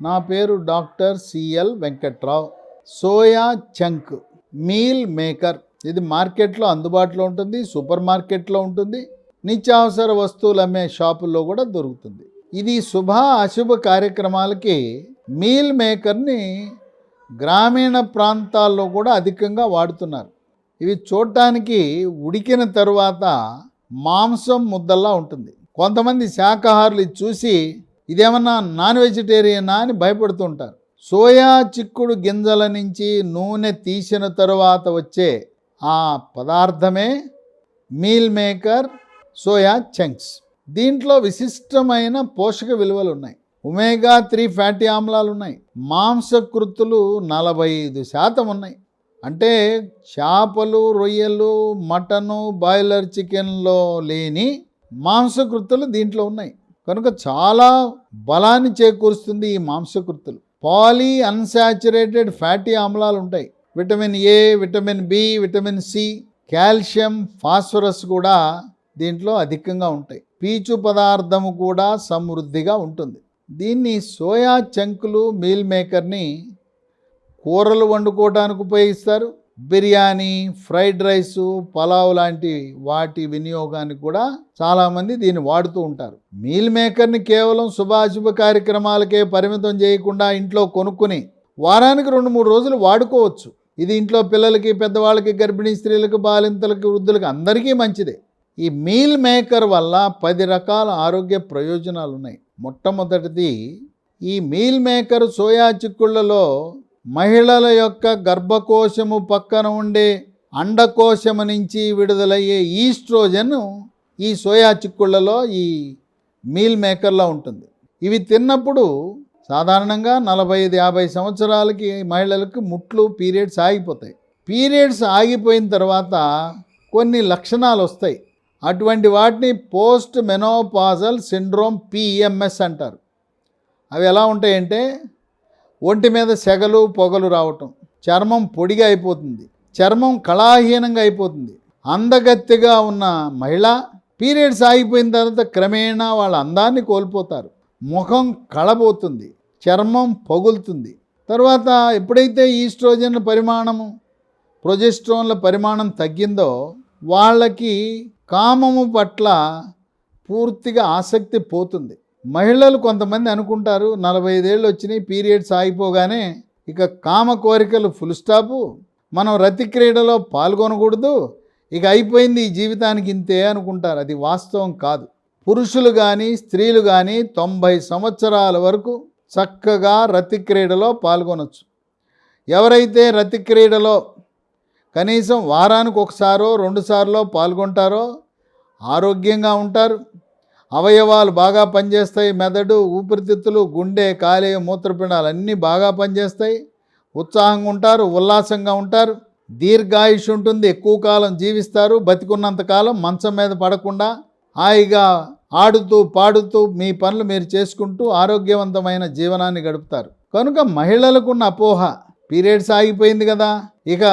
నా పేరు doctor CL Venkatrao. Soya chunk meal maker. ఇది మార్కెట్లో అందుబాటులో ఉంటుంది సూపర్ మార్కెట్లో ఉంటుంది. నిత్యావసర వస్తువులు అమ్మే షాపుల్లో కూడా దొరుకుతుంది. ఇది శుభ అశుభ కార్యక్రమాలకి మీల్ మేకర్ని గ్రామీణ ప్రాంతాల్లో కూడా అధికంగా వాడుతున్నారు. ఇవి చూడటానికి ఉడికిన తరువాత మాంసం ముద్దల్లా ఉంటుంది. కొంతమంది శాకాహారులు ఇది చూసి ఇదేమన్నా నాన్ వెజిటేరియనా అని భయపడుతుంటారు సోయా చిక్కుడు గింజల నుంచి నూనె తీసిన తరువాత వచ్చే ఆ పదార్థమే మీల్ మేకర్ సోయా చంక్స్. దీంట్లో విశిష్టమైన పోషక విలువలు ఉన్నాయి. ఒమేగా త్రీ ఫ్యాటీ ఆమ్లాలు ఉన్నాయి. మాంసకృతులు నలభై ఐదు శాతం ఉన్నాయి. అంటే చేపలు రొయ్యలు మటను బాయిలర్ చికెన్లో లేని మాంసకృతులు దీంట్లో ఉన్నాయి. కనుక చాలా బలాన్ని చేకూరుస్తుంది ఈ మాంసకృతులు. పాలీ అన్సాచురేటెడ్ ఫ్యాటీ ఆమ్లాలు ఉంటాయి. Vitamin A vitamin B vitamin C calcium phosphorus కూడా దీంట్లో అధికంగా ఉంటాయి. పీచు పదార్థము కూడా సమృద్ధిగా ఉంటుంది. దీన్ని సోయా చంకులు మీల్ మేకర్ని కూరలు వండుకోవడానికి ఉపయోగిస్తారు. బిర్యానీ ఫ్రైడ్ రైస్ పలావ్ లాంటి వాటి వినియోగానికి కూడా చాలామంది దీన్ని వాడుతూ ఉంటారు. మీల్ మేకర్ని కేవలం శుభాశుభ కార్యక్రమాలకే పరిమితం చేయకుండా ఇంట్లో కొనుక్కుని వారానికి రెండు మూడు రోజులు వాడుకోవచ్చు. ఇది ఇంట్లో పిల్లలకి పెద్దవాళ్ళకి గర్భిణీ స్త్రీలకు బాలింతలకు వృద్ధులకు అందరికీ మంచిదే. ఈ మీల్ మేకర్ వల్ల పది రకాల ఆరోగ్య ప్రయోజనాలు ఉన్నాయి మొట్టమొదటిది ఈ మీల్ మేకర్ సోయా చిక్కుళ్ళలో మహిళల యొక్క గర్భకోశము పక్కన ఉండే అండకోశము నుంచి విడుదలయ్యే ఈస్ట్రోజన్ ఈ సోయా చిక్కుళ్ళలో ఈ మీల్ మేకర్లో ఉంటుంది. ఇవి తిన్నప్పుడు సాధారణంగా నలభై ఐదు యాభై సంవత్సరాలకి మహిళలకు ముట్లు పీరియడ్స్ ఆగిపోతాయి. పీరియడ్స్ ఆగిపోయిన తర్వాత కొన్ని లక్షణాలు వస్తాయి. అటువంటి వాటిని పోస్ట్ మెనోపాజల్ సిండ్రోమ్ పిఎంఎస్ అంటారు. అవి ఎలా ఉంటాయంటే ఒంటి మీద సెగలు పొగలు రావటం. చర్మం పొడిగా అయిపోతుంది. చర్మం కళాహీనంగా అయిపోతుంది. అందగత్తెగా ఉన్న మహిళ పీరియడ్స్ ఆగిపోయిన తర్వాత క్రమేణా వాళ్ళ అందాన్ని కోల్పోతారు. ముఖం కళబోతుంది. చర్మం పగులుతుంది. తర్వాత ఎప్పుడైతే ఈస్ట్రోజన్ల పరిమాణము ప్రొజెస్ట్రోన్ల పరిమాణం తగ్గిందో వాళ్ళకి కామము పట్ల పూర్తిగా ఆసక్తి పోతుంది. మహిళలు కొంతమంది అనుకుంటారు నలభై ఐదేళ్ళు వచ్చినాయి పీరియడ్స్ ఆగిపోగానే ఇక కామ కోరికలు ఫుల్ స్టాపు మనం రతి క్రీడలో పాల్గొనకూడదు. ఇక అయిపోయింది ఈ జీవితానికి ఇంతే అనుకుంటారు. అది వాస్తవం కాదు. పురుషులు కానీ స్త్రీలు కానీ తొంభై సంవత్సరాల వరకు చక్కగా రతి క్రీడలో పాల్గొనవచ్చు ఎవరైతే రతి క్రీడలో కనీసం వారానికి ఒకసారో రెండుసార్లో పాల్గొంటారో ఆరోగ్యంగా ఉంటారు. అవయవాలు బాగా పనిచేస్తాయి మెదడు ఊపిరితిత్తులు గుండె కాలేయం మూత్రపిండాలు అన్నీ బాగా పనిచేస్తాయి. ఉత్సాహంగా ఉంటారు ఉల్లాసంగా ఉంటారు. దీర్ఘాయుష్ ఉంటుంది ఎక్కువ కాలం జీవిస్తారు. బతికున్నంత కాలం మంచం మీద పడకుండా హాయిగా ఆడుతూ పాడుతూ మీ పనులు మీరు చేసుకుంటూ ఆరోగ్యవంతమైన జీవనాన్ని గడుపుతారు. కనుక మహిళలకున్న అపోహ పీరియడ్స్ ఆగిపోయింది కదా. ఇక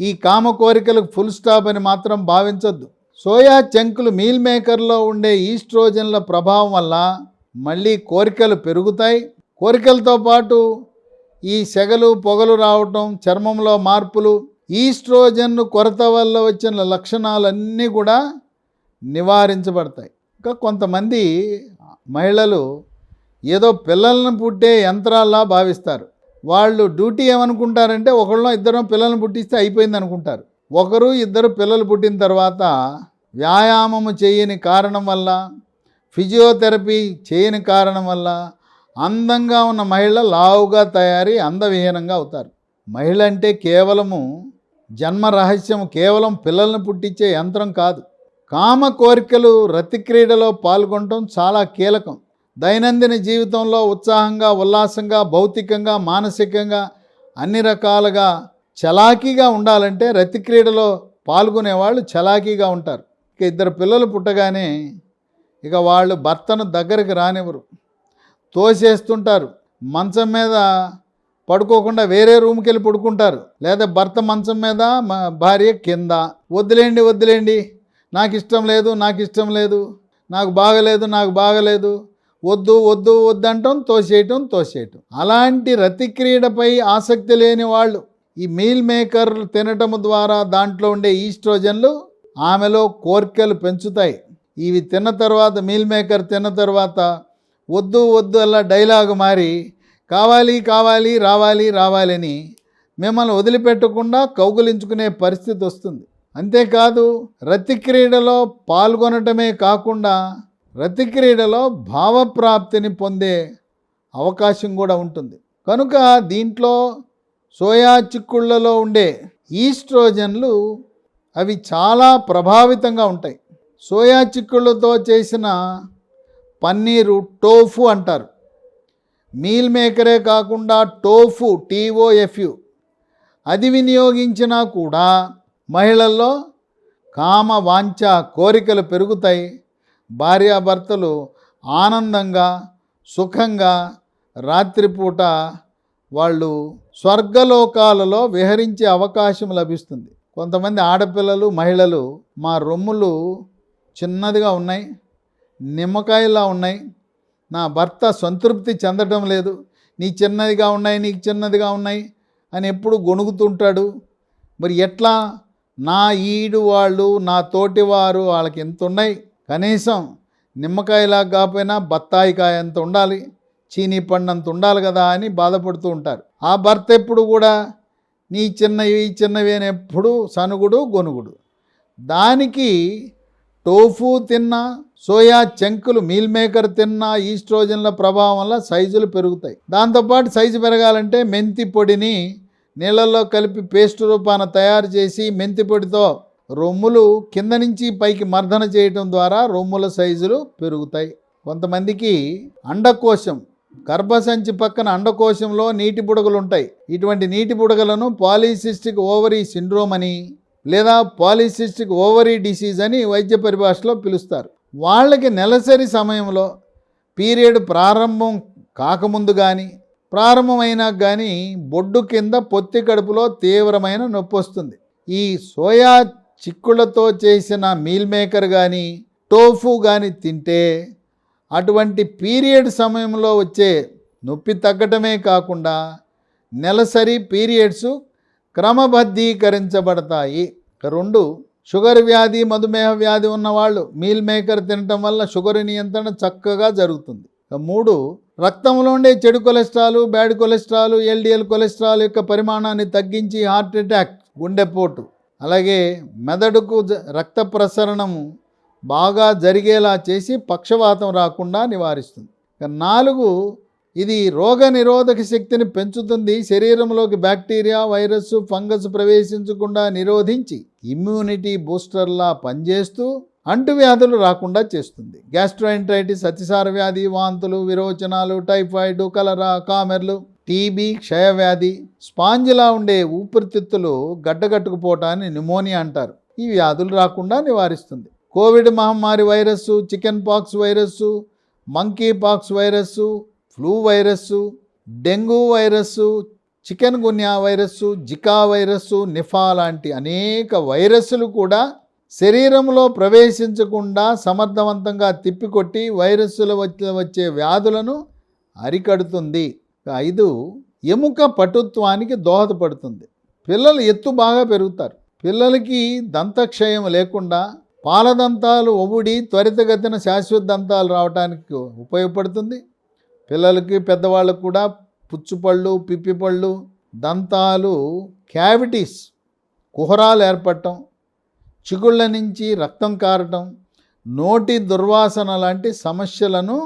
ఈ కామ కోరికలకు ఫుల్ స్టాప్ అని మాత్రం భావించొద్దు. సోయా చంకులు మీల్ మేకర్లో ఉండే ఈస్ట్రోజన్ల ప్రభావం వల్ల మళ్ళీ కోరికలు పెరుగుతాయి. కోరికలతో పాటు ఈ సెగలు పొగలు రావటం చర్మంలో మార్పులు ఈస్ట్రోజన్ కొరత వల్ల వచ్చిన లక్షణాలన్నీ కూడా నివారించబడతాయి. ఇంకా కొంతమంది మహిళలు ఏదో పిల్లలను పుట్టే యంత్రాల్లా భావిస్తారు. వాళ్ళు డ్యూటీ ఏమనుకుంటారంటే ఒకళ్ళో ఇద్దరం పిల్లల్ని పుట్టిస్తే అయిపోయింది అనుకుంటారు ఒకరు ఇద్దరు పిల్లలు పుట్టిన తర్వాత వ్యాయామము చేయని కారణం వల్ల ఫిజియోథెరపీ చేయని కారణం వల్ల అందంగా ఉన్న మహిళ లావుగా తయారీ అందవిహీనంగా అవుతారు. మహిళ అంటే కేవలము జన్మ రహస్యం కేవలం పిల్లల్ని పుట్టించే యంత్రం కాదు. కామ కోరికలు రతి క్రీడలో పాల్గొనడం చాలా కీలకం. దైనందిన జీవితంలో ఉత్సాహంగా ఉల్లాసంగా భౌతికంగా మానసికంగా అన్ని రకాలుగా చలాకీగా ఉండాలంటే రతి క్రీడలో పాల్గొనేవాళ్ళు చలాకీగా ఉంటారు. ఇక ఇద్దరు పిల్లలు పుట్టగానే ఇక వాళ్ళు భర్తను దగ్గరికి రానివ్వరు. తోసేస్తుంటారు. మంచం మీద పడుకోకుండా వేరే రూమ్కి వెళ్ళి పడుకుంటారు. లేదా భర్త మంచం మీద మా భార్య కింద. వద్దులేండి వద్దులేండి. నాకు ఇష్టం లేదు నాకు ఇష్టం లేదు. నాకు బాగలేదు నాకు బాగలేదు. వద్దు వద్దు వద్దంటాం తోసేయటం తోసేయటం. అలాంటి రతి క్రీడపై ఆసక్తి లేని వాళ్ళు ఈ మీల్ మేకర్ తినటం ద్వారా దాంట్లో ఉండే ఈస్ట్రోజన్లు ఆమెలో కోర్కెలు పెంచుతాయి. ఇవి తిన్న తర్వాత మీల్ మేకర్ తిన్న తర్వాత వద్దు వద్దు అలా డైలాగ్ మారి కావాలి కావాలి రావాలి రావాలని మిమ్మల్ని వదిలిపెట్టకుండా కౌగులించుకునే పరిస్థితి వస్తుంది. అంతేకాదు రతి క్రీడలో పాల్గొనటమే కాకుండా రతి క్రీడలో భావప్రాప్తిని పొందే అవకాశం కూడా ఉంటుంది. కనుక దీంట్లో సోయా చిక్కుళ్ళలో ఉండే ఈస్ట్రోజన్లు అవి చాలా ప్రభావితంగా ఉంటాయి. సోయా చిక్కుళ్ళతో చేసిన పన్నీరు టోఫు అంటారు. మీల్ మేకరే కాకుండా tofu T O F U. అది వినియోగించినా కూడా మహిళల్లో కామ వాంఛ కోరికలు పెరుగుతాయి. భార్యాభర్తలు ఆనందంగా సుఖంగా రాత్రిపూట వాళ్ళు స్వర్గలోకాలలో విహరించే అవకాశం లభిస్తుంది. కొంతమంది ఆడపిల్లలు మహిళలు మా రొమ్ములు చిన్నదిగా ఉన్నాయి నిమ్మకాయలా ఉన్నాయి. నా భర్త సంతృప్తి చెందటం లేదు. నీ చిన్నదిగా ఉన్నాయి నీకు చిన్నదిగా ఉన్నాయి అని ఎప్పుడు గొణుగుతుంటాడు. మరి ఎట్లా? నా ఈడు వాళ్ళు నా తోటి వారు వాళ్ళకి ఎంత ఉన్నాయి? కనీసం నిమ్మకాయలా కాకపోయినా బత్తాయికాయ ఎంత ఉండాలి? చీనీ పండు అంత ఉండాలి కదా అని బాధపడుతూ ఉంటారు. ఆ భర్త ఎప్పుడు కూడా నీ చిన్నవి చిన్నవి అని ఎప్పుడు సనుగుడు గొనుగుడు. దానికి టోఫు తిన్నా సోయా చెంకులు మీల్ మేకర్ తిన్నా ఈస్ట్రోజన్ల ప్రభావం వల్ల సైజులు పెరుగుతాయి. దాంతోపాటు సైజు పెరగాలంటే మెంతి పొడిని నీళ్ళల్లో కలిపి పేస్ట్ రూపాన తయారు చేసి మెంతి పొడితో రొమ్ములు కింద నుంచి పైకి మర్దన చేయటం ద్వారా రొమ్ముల సైజులు పెరుగుతాయి. కొంతమందికి అండకోశం గర్భసంచి పక్కన అండకోశంలో నీటి బుడగలు ఉంటాయి ఇటువంటి నీటి బుడగలను పాలిసిస్టిక్ ఓవరీ సిండ్రోమ్ అని లేదా పాలిసిస్టిక్ ఓవరీ డిసీజ్ అని వైద్య పరిభాషలో పిలుస్తారు. వాళ్ళకి నెలసరి సమయంలో పీరియడ్ ప్రారంభం కాకముందు కానీ ప్రారంభమైనా కానీ బొడ్డు కింద పొత్తి కడుపులో తీవ్రమైన నొప్పి వస్తుంది. ఈ సోయా చిక్కులతో చేసిన మీల్ మేకర్ కానీ టోఫు కానీ తింటే అటువంటి పీరియడ్ సమయంలో వచ్చే నొప్పి తగ్గటమే కాకుండా నెలసరి పీరియడ్స్ క్రమబద్ధీకరించబడతాయి. రెండు షుగర్ వ్యాధి మధుమేహ వ్యాధి ఉన్నవాళ్ళు మీల్ మేకర్ తినటం వల్ల షుగర్ నియంత్రణ చక్కగా జరుగుతుంది. మూడు రక్తంలో ఉండే చెడు cholesterol bad cholesterol LDL cholesterol యొక్క పరిమాణాన్ని తగ్గించి హార్ట్ అటాక్ గుండెపోటు అలాగే మెదడుకు జ- రక్త ప్రసరణము బాగా జరిగేలా చేసి పక్షవాతం రాకుండా నివారిస్తుంది. నాలుగు ఇది రోగ నిరోధక శక్తిని పెంచుతుంది. శరీరంలోకి బ్యాక్టీరియా వైరస్ ఫంగస్ ప్రవేశించకుండా నిరోధించి ఇమ్యూనిటీ బూస్టర్లా పనిచేస్తూ అంటువ్యాధులు రాకుండా చేస్తుంది. గ్యాస్ట్రోఎంట్రైటిస్ అతిసార వ్యాధి వాంతులు విరోచనాలు టైఫాయిడ్ కలరా కామెర్లు టీబీ క్షయవ్యాధి స్పాంజిలా ఉండే ఊపిరితిత్తులు గడ్డగట్టుకుపోవటాన్ని న్యూమోనియా అంటారు. ఈ వ్యాధులు రాకుండా నివారిస్తుంది. కోవిడ్ మహమ్మారి virus chicken pox virus monkey pox virus flu virus dengue virus chikungunya virus Zika virus Nipah లాంటి అనేక వైరస్లు కూడా శరీరంలో ప్రవేశించకుండా సమర్థవంతంగా తిప్పికొట్టి వైరస్సుల వచ్చే వచ్చే వ్యాధులను అరికడుతుంది. ఐదు ఎముక పటుత్వానికి దోహదపడుతుంది. పిల్లలు ఎత్తు బాగా పెరుగుతారు. పిల్లలకి దంతక్షయం లేకుండా పాలదంతాలు ఒవుడి త్వరితగతిన శాశ్వత దంతాలు రావడానికి ఉపయోగపడుతుంది. పిల్లలకి పెద్దవాళ్ళకు కూడా పుచ్చుపళ్ళు పిప్పిపళ్ళు దంతాలు క్యావిటీస్ కుహరాలు ఏర్పడటం చిగుళ్ళ నుంచి రక్తం కారటం నోటి దుర్వాసన లాంటి సమస్యలను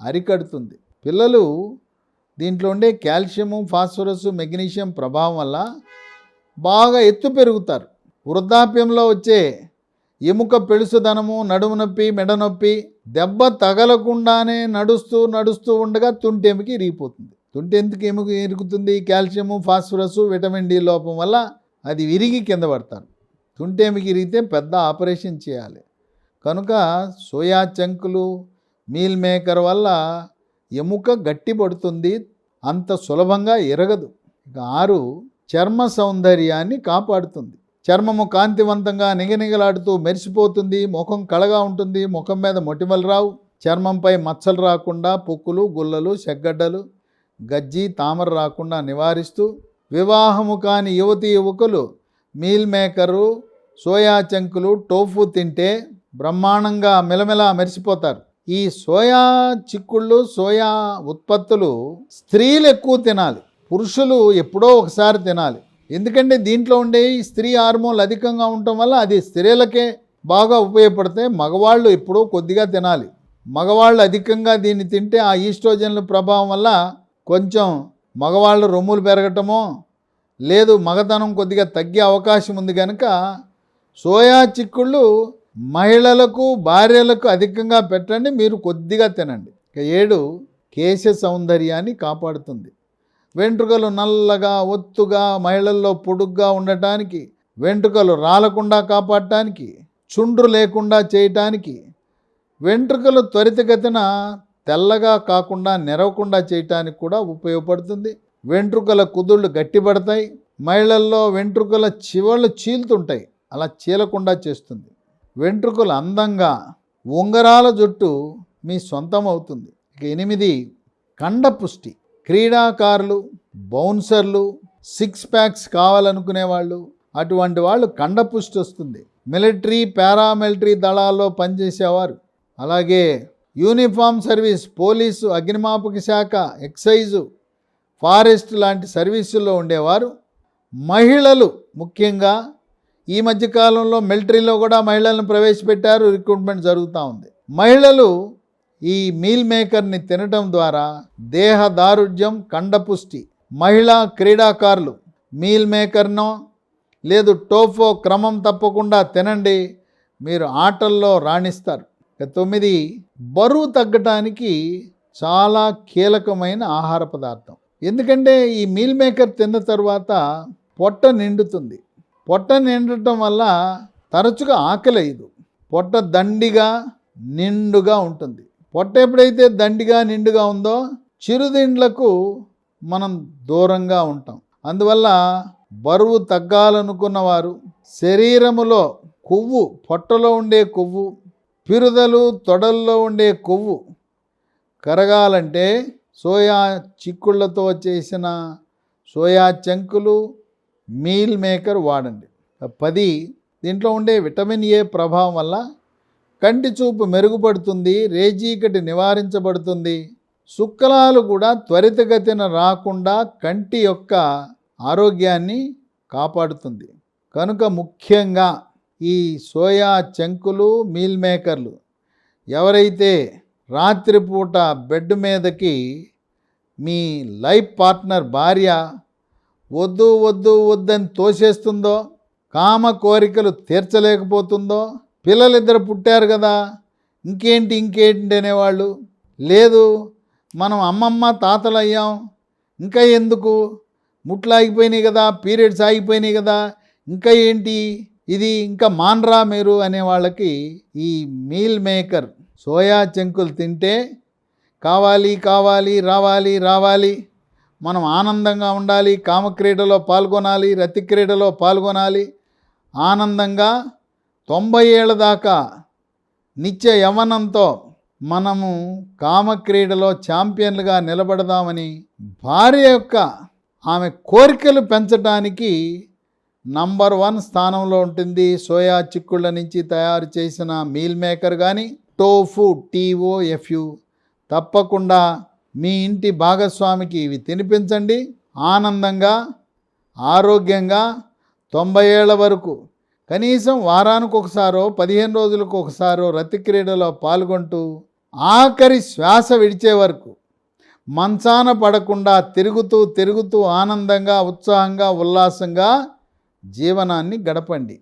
అరికడుతుంది. పిల్లలు దీంట్లో ఉండే కాల్షియము ఫాస్ఫరస్ మెగ్నీషియం ప్రభావం వల్ల బాగా ఎత్తు పెరుగుతారు. వృద్ధాప్యంలో వచ్చే ఎముక పెళుసుదనము నడుము నొప్పి మెడ నొప్పి దెబ్బ తగలకుండానే నడుస్తూ నడుస్తూ ఉండగా తుంటెముకి ఇరిగిపోతుంది. తుంటెందుకు ఎముక ఇరుగుతుంది? కాల్షియము ఫాస్ఫరస్ విటమిన్ డి లోపం వల్ల అది విరిగి కింద పడతారు. తుంటెముకి ఇరిగితే పెద్ద ఆపరేషన్ చేయాలి. కనుక సోయా చంకులు మీల్ మేకర్ వల్ల ఎముక గట్టి పడుతుంది అంత సులభంగా ఎరగదు ఇక ఆరు చర్మ సౌందర్యాన్ని కాపాడుతుంది. చర్మము కాంతివంతంగా నిగనిగలాడుతూ మెరిసిపోతుంది ముఖం కళగా ఉంటుంది ముఖం మీద మొటిమలు రావు. చర్మంపై మచ్చలు రాకుండా పొక్కులు గుల్లలు చెగ్గడ్డలు గజ్జి తామర రాకుండా నివారిస్తూ వివాహము కాని యువతి యువకులు మీల్ మేకరు సోయా చంకులు టోఫు తింటే బ్రహ్మాండంగా మెలమెలా మెరిసిపోతారు. ఈ సోయా చిక్కుళ్ళు సోయా ఉత్పత్తులు స్త్రీలు ఎక్కువ తినాలి. పురుషులు ఎప్పుడో ఒకసారి తినాలి. ఎందుకంటే దీంట్లో ఉండే స్త్రీ హార్మోన్లు అధికంగా ఉండటం వల్ల అది స్త్రీలకే బాగా ఉపయోగపడతాయి మగవాళ్ళు ఎప్పుడో కొద్దిగా తినాలి. మగవాళ్ళు అధికంగా దీన్ని తింటే ఆ ఈస్ట్రోజన్ల ప్రభావం వల్ల కొంచెం మగవాళ్ళు రొమ్ములు పెరగటమో లేదు మగతనం కొద్దిగా తగ్గే అవకాశం ఉంది కనుక సోయా చిక్కుళ్ళు మహిళలకు భార్యలకు అధికంగా పెట్టండి మీరు కొద్దిగా తినండి. ఇక ఏడు కేశ సౌందర్యాన్ని కాపాడుతుంది. వెంట్రుకలు నల్లగా ఒత్తుగా మహిళల్లో పొడుగ్గా ఉండటానికి వెంట్రుకలు రాలకుండా కాపాడటానికి చుండ్రు లేకుండా చేయటానికి వెంట్రుకలు త్వరితగతిన తెల్లగా కాకుండా నెరవకుండా చేయటానికి కూడా ఉపయోగపడుతుంది. వెంట్రుకల కుదుళ్ళు గట్టిపడతాయి. మహిళల్లో వెంట్రుకల చివళ్ళు చీలుతుంటాయి. అలా చీలకుండా చేస్తుంది. వెంట్రుకలు అందంగా ఉంగరాల జుట్టు మీ సొంతం అవుతుంది ఇక ఎనిమిది కండపుష్టి. క్రీడాకారులు బౌన్సర్లు సిక్స్ ప్యాక్స్ కావాలనుకునే వాళ్ళు అటువంటి వాళ్ళు కండపుష్టి వస్తుంది. మిలిటరీ పారామిలిటరీ దళాల్లో పనిచేసేవారు. అలాగే యూనిఫామ్ సర్వీస్ పోలీసు అగ్నిమాపక శాఖ ఎక్సైజు ఫారెస్ట్ లాంటి సర్వీసుల్లో ఉండేవారు. మహిళలు ముఖ్యంగా ఈ మధ్యకాలంలో మిలిటరీలో కూడా మహిళలను ప్రవేశపెట్టారు. రిక్రూట్మెంట్ జరుగుతూ ఉంది. మహిళలు ఈ మీల్ మేకర్ని తినటం ద్వారా దేహ దారుఢ్యం కండపుష్టి మహిళా క్రీడాకారులు మీల్ మేకర్నో లేదు టోఫో క్రమం తప్పకుండా తినండి మీరు ఆటల్లో రాణిస్తారు. తొమ్మిది బరువు తగ్గటానికి చాలా కీలకమైన ఆహార పదార్థం. ఎందుకంటే ఈ మీల్ మేకర్ తిన్న తర్వాత పొట్ట నిండుతుంది. పొట్ట నిండటం వల్ల తరచుగా ఆకలేదు పొట్ట దండిగా నిండుగా ఉంటుంది. పొట్ట ఎప్పుడైతే దండిగా నిండుగా ఉందో చిరుదిండ్లకు మనం దూరంగా ఉంటాం. అందువల్ల బరువు తగ్గాలనుకున్న వారు శరీరములో కొవ్వు పొట్టలో ఉండే కొవ్వు పిరుదలు తొడల్లో ఉండే కొవ్వు కరగాలంటే సోయా చిక్కుళ్ళతో చేసిన సోయా చంకులు మీల్ మేకర్ వాడండి. పది దీంట్లో ఉండే విటమిన్ ఏ ప్రభావం వల్ల కంటి చూపు మెరుగుపడుతుంది రేజీకటి నివారించబడుతుంది. శుక్లాలు కూడా త్వరితగతిన రాకుండా కంటి యొక్క ఆరోగ్యాన్ని కాపాడుతుంది. కనుక ముఖ్యంగా ఈ సోయా చెంకులు మీల్ మేకర్లు ఎవరైతే రాత్రిపూట బెడ్ మీదకి మీ లైఫ్ పార్ట్నర్ భార్య వద్దు వద్దు వద్దని తోసేస్తుందో కామ కోరికలు తీర్చలేకపోతుందో పిల్లలిద్దరు పుట్టారు కదా ఇంకేంటి ఇంకేంటి అనేవాళ్ళు? లేదు మనం అమ్మమ్మ తాతలు అయ్యాం ఇంకా ఎందుకు? ముట్లు ఆగిపోయినాయి కదా పీరియడ్స్ ఆగిపోయినాయి కదా ఇంకా ఏంటి? ఇది ఇంకా మాన్రా మీరు అనే వాళ్ళకి ఈ మీల్ మేకర్ సోయా చెంకులు తింటే కావాలి కావాలి రావాలి రావాలి. మనం ఆనందంగా ఉండాలి కామక్రీడలో పాల్గొనాలి రతి క్రీడలో పాల్గొనాలి ఆనందంగా తొంభై ఏళ్ళ దాకా నిత్య యవనంతో మనము కామక్రీడలో ఛాంపియన్లుగా నిలబడదామని భార్య యొక్క ఆమె కోరికలు పెంచడానికి నంబర్ వన్ స్థానంలో ఉంటుంది. సోయా చిక్కుళ్ళ నుంచి తయారు చేసిన మీల్ మేకర్ కానీ tofu T O F U తప్పకుండా మీ ఇంటి భాగస్వామికి ఇవి తినిపించండి. ఆనందంగా ఆరోగ్యంగా తొంభై ఏళ్ళ వరకు కనీసం వారానికి ఒకసారో పదిహేను రోజులకు ఒకసారో రతి క్రీడలో పాల్గొంటూ ఆఖరి శ్వాస విడిచే వరకు మంచాన పడకుండా తిరుగుతూ తిరుగుతూ ఆనందంగా ఉత్సాహంగా ఉల్లాసంగా జీవనాన్ని గడపండి.